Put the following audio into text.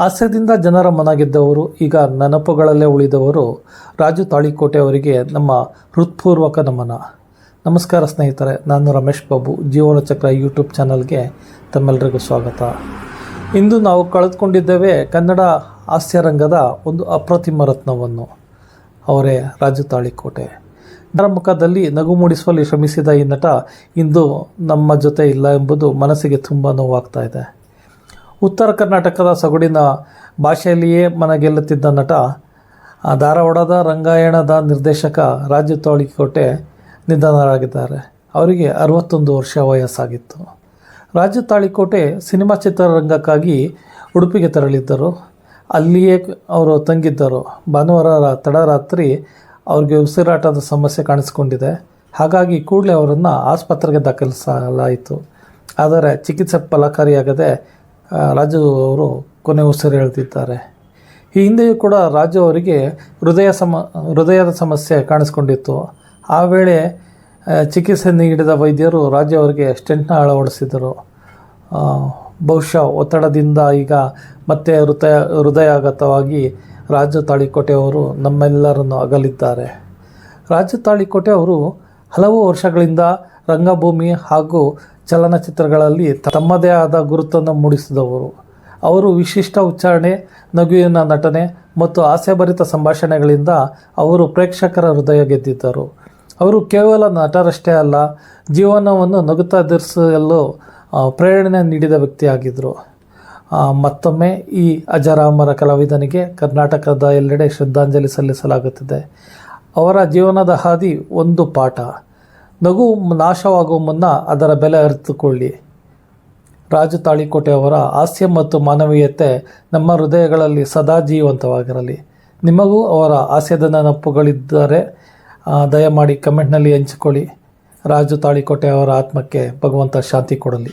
ಹಾಸ್ಯದಿಂದ ಜನರ ಮನ ಗೆದ್ದವರು, ಈಗ ನೆನಪುಗಳಲ್ಲೇ ಉಳಿದವರು, ರಾಜು ತಾಳಿಕೋಟೆ ಅವರಿಗೆ ನಮ್ಮ ಹೃತ್ಪೂರ್ವಕ ನಮನ. ನಮಸ್ಕಾರ ಸ್ನೇಹಿತರೆ, ನಾನು ರಮೇಶ್ ಬಾಬು ಜೀವನ ಚಕ್ರ ಯೂಟ್ಯೂಬ್ ಚಾನಲ್ಗೆ ತಮ್ಮೆಲ್ಲರಿಗೂ ಸ್ವಾಗತ. ಇಂದು ನಾವು ಕಳೆದುಕೊಂಡಿದ್ದೇವೆ ಕನ್ನಡ ಹಾಸ್ಯರಂಗದ ಒಂದು ಅಪ್ರತಿಮ ರತ್ನವನ್ನು, ಅವರೇ ರಾಜು ತಾಳಿಕೋಟೆ. ಜನರ ಮುಖದಲ್ಲಿ ನಗು ಮೂಡಿಸುವಲ್ಲಿ ಶ್ರಮಿಸಿದ ಈ ನಟ ಇಂದು ನಮ್ಮ ಜೊತೆ ಇಲ್ಲ ಎಂಬುದು ಮನಸ್ಸಿಗೆ ತುಂಬ ನೋವಾಗ್ತಾ ಇದೆ. ಉತ್ತರ ಕರ್ನಾಟಕದ ಸೊಗಡಿನ ಭಾಷೆಯಲ್ಲಿಯೇ ಮನಗೆಲ್ಲುತ್ತಿದ್ದ ನಟ ಧಾರವಾಡದ ರಂಗಾಯಣದ ನಿರ್ದೇಶಕ ರಾಜು ತಾಳಿಕೋಟೆ ನಿಧನರಾಗಿದ್ದಾರೆ. ಅವರಿಗೆ ಅರವತ್ತೊಂದು ವರ್ಷ ವಯಸ್ಸಾಗಿತ್ತು. ರಾಜು ತಾಳಿಕೋಟೆ ಸಿನಿಮಾ ಚಿತ್ರರಂಗಕ್ಕಾಗಿ ಉಡುಪಿಗೆ ತೆರಳಿದ್ದರು. ಅಲ್ಲಿಯೇ ಅವರು ತಂಗಿದ್ದರು. ಭಾನುವಾರ ತಡರಾತ್ರಿ ಅವ್ರಿಗೆ ಉಸಿರಾಟದ ಸಮಸ್ಯೆ ಕಾಣಿಸಿಕೊಂಡಿದೆ. ಹಾಗಾಗಿ ಕೂಡಲೇ ಅವರನ್ನು ಆಸ್ಪತ್ರೆಗೆ ದಾಖಲಿಸಲಾಯಿತು. ಆದರೆ ಚಿಕಿತ್ಸೆ ಫಲಕಾರಿಯಾಗದೆ ರಾಜು ಅವರು ಕೊನೆ ಉಸಿರು ಹೇಳ್ತಿದ್ದಾರೆ. ಈ ಹಿಂದೆಯೂ ಕೂಡ ರಾಜು ಅವರಿಗೆ ಹೃದಯ ಸಮ, ಹೃದಯದ ಸಮಸ್ಯೆ ಕಾಣಿಸ್ಕೊಂಡಿತ್ತು. ಆ ವೇಳೆ ಚಿಕಿತ್ಸೆ ನೀಡಿದ ವೈದ್ಯರು ರಾಜು ಅವರಿಗೆ ಸ್ಟೆಂಟ್ನ ಅಳವಡಿಸಿದರು. ಬಹುಶಃ ಒತ್ತಡದಿಂದ ಈಗ ಮತ್ತೆ ಹೃದಯ, ಹೃದಯಾಘಾತವಾಗಿ ರಾಜು ತಾಳಿಕೋಟೆ ಅವರು ನಮ್ಮೆಲ್ಲರನ್ನು ಅಗಲಿದ್ದಾರೆ. ರಾಜು ತಾಳಿಕೋಟೆ ಅವರು ಹಲವು ವರ್ಷಗಳಿಂದ ರಂಗಭೂಮಿ ಹಾಗೂ ಚಲನಚಿತ್ರಗಳಲ್ಲಿ ತಮ್ಮದೇ ಆದ ಗುರುತನ್ನು ಮೂಡಿಸಿದವರು. ಅವರು ವಿಶಿಷ್ಟ ಉಚ್ಚಾರಣೆ, ನಗುವಿನ ನಟನೆ ಮತ್ತು ಆಸೆಭರಿತ ಸಂಭಾಷಣೆಗಳಿಂದ ಅವರು ಪ್ರೇಕ್ಷಕರ ಹೃದಯ ಗೆದ್ದಿದ್ದರು. ಅವರು ಕೇವಲ ನಟರಷ್ಟೇ ಅಲ್ಲ, ಜೀವನವನ್ನು ನಗುತ್ತಾ ಧರಿಸಲು ಪ್ರೇರಣೆ ನೀಡಿದ ವ್ಯಕ್ತಿಯಾಗಿದ್ದರು. ಮತ್ತೊಮ್ಮೆ ಈ ಅಜರಾಮರ ಕಲಾವಿದನಿಗೆ ಕರ್ನಾಟಕದ ಎಲ್ಲೆಡೆ ಶ್ರದ್ಧಾಂಜಲಿ ಸಲ್ಲಿಸಲಾಗುತ್ತಿದೆ. ಅವರ ಜೀವನದ ಹಾದಿ ಒಂದು ಪಾಠ. ನಗು ನಾಶವಾಗುವ ಮುನ್ನ ಅದರ ಬೆಲೆ ಅರಿತುಕೊಳ್ಳಿ. ರಾಜು ತಾಳಿಕೋಟೆಯವರ ಹಾಸ್ಯ ಮತ್ತು ಮಾನವೀಯತೆ ನಮ್ಮ ಹೃದಯಗಳಲ್ಲಿ ಸದಾ ಜೀವಂತವಾಗಿರಲಿ. ನಿಮಗೂ ಅವರ ಹಾಸ್ಯದ ನೆನಪುಗಳಿದ್ದರೆ ದಯಮಾಡಿ ಕಮೆಂಟ್ನಲ್ಲಿ ಹಂಚಿಕೊಳ್ಳಿ. ರಾಜು ತಾಳಿಕೋಟೆ ಅವರ ಆತ್ಮಕ್ಕೆ ಭಗವಂತ ಶಾಂತಿ ಕೊಡಲಿ.